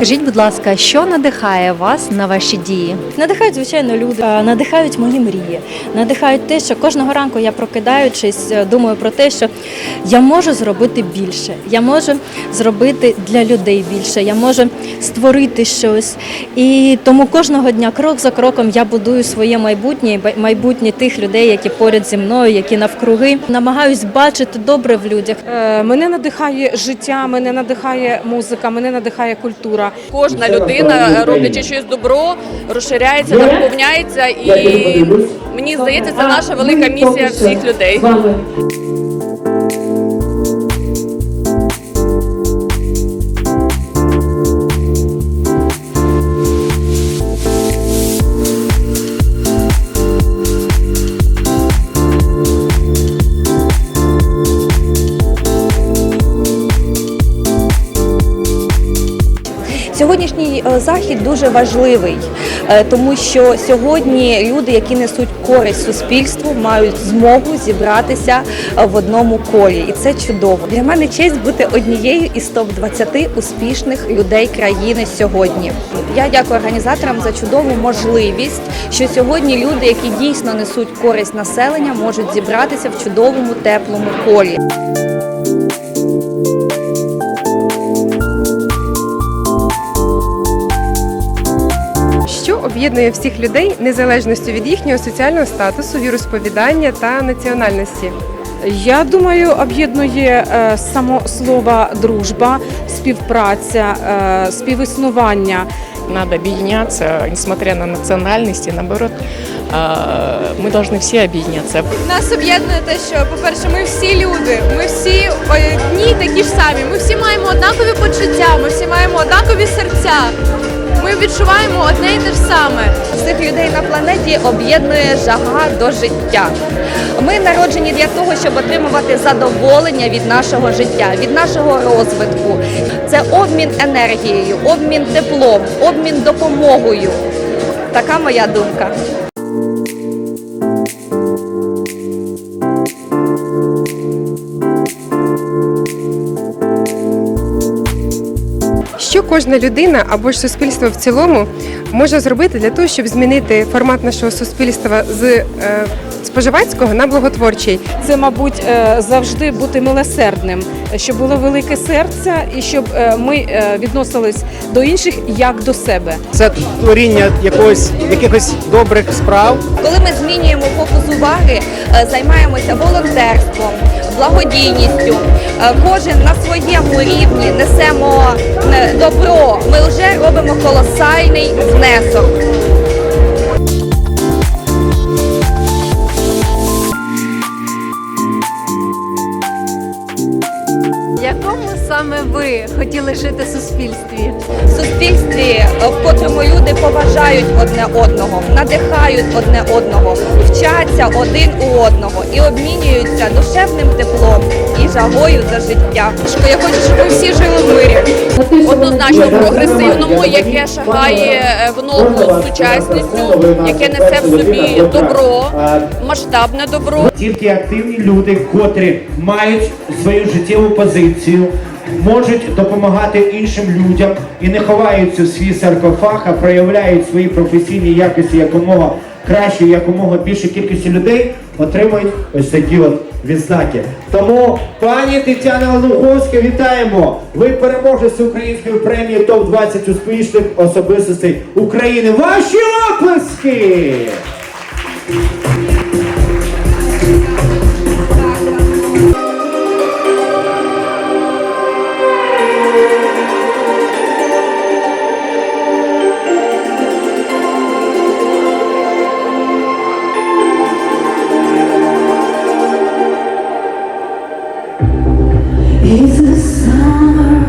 Скажіть, будь ласка, що надихає вас на ваші дії? Надихають, звичайно, люди, надихають мої мрії, надихають те, що кожного ранку я прокидаючись, е, думаю про те, що я можу зробити більше, я можу зробити для людей більше, я можу створити щось. І тому кожного дня, крок за кроком, я будую своє майбутнє, ба- майбутнє тих людей, які поряд зі мною, які навкруги. Намагаюсь бачити добре в людях. Е, Мене надихає життя, мене надихає музика, мене надихає культура. Кожна людина, роблячи щось добро, розширяється, наповняється, і мені здається, це наша велика місія всіх людей. Е, захід дуже важливий, е, тому що сьогодні люди, які несуть користь суспільству, мають змогу зібратися е, в одному колі, і це чудово. Для мене честь бути однією із топ 20 успішних людей країни сьогодні. Я дякую організаторам за чудову можливість, що сьогодні люди, які дійсно несуть користь населення, можуть зібратися в чудовому теплому колі. об'єднує всіх людей незалежності від їхнього соціального статусу, віросповідання та національності? Я думаю, об'єднує е, само слово дружба, співпраця, е, співіснування. Надо объединяться, несмотря на национальности, наоборот, а, мы должны все объединяться. Нас об'єднує те, що, по-перше, ми всі люди, ми всі одні такі ж самі. Ми всі маємо однакові почуття, ми всі маємо однакові серця. Ми відчуваємо одне і те ж саме. Всіх людей на планеті об'єднує жага до життя. Ми народжені для того, щоб отримувати задоволення від нашого життя, від нашого розвитку. Це обмін енергією, обмін теплом, обмін допомогою. Така моя думка. Кожна людина або ж суспільство в цілому може зробити для того, щоб змінити формат нашого суспільства з е, споживацького на благотворчий? Це, мабуть, е, завжди бути милосердним, щоб було велике серце і щоб е, ми відносились до інших як до себе. це творіння якогось якихось добрих справ. Коли ми змінюємо фокус уваги, займаємося волонтерством, благодійністю, е, кожен на своєму рівні несемо е, добро, ми вже робимо колосальний внесок. Жити суспільстві? В суспільстві, е, в котрому люди поважають одне одного, надихають одне одного, вчаться один у одного і обмінюються душевним теплом і жагою за життя. Я хочу, щоб ми всі жили в мирі. Однозначно прогресивному, яке шагає е, в ногу з сучасністю, яке несе в собі добро, масштабне добро. Тільки активні люди, котрі мають свою життєву позицію, можуть допомагати іншим людям і не ховаються в свій саркофаг, а проявляють свої професійні якості якомога краще, якомога більше кількості людей отримують ось такі от відзнаки. Тому, пані Тетяна Луговська, вітаємо! Ви переможець української премії ТОП 20 успішних особистостей України. Ваші оплески! It's a summer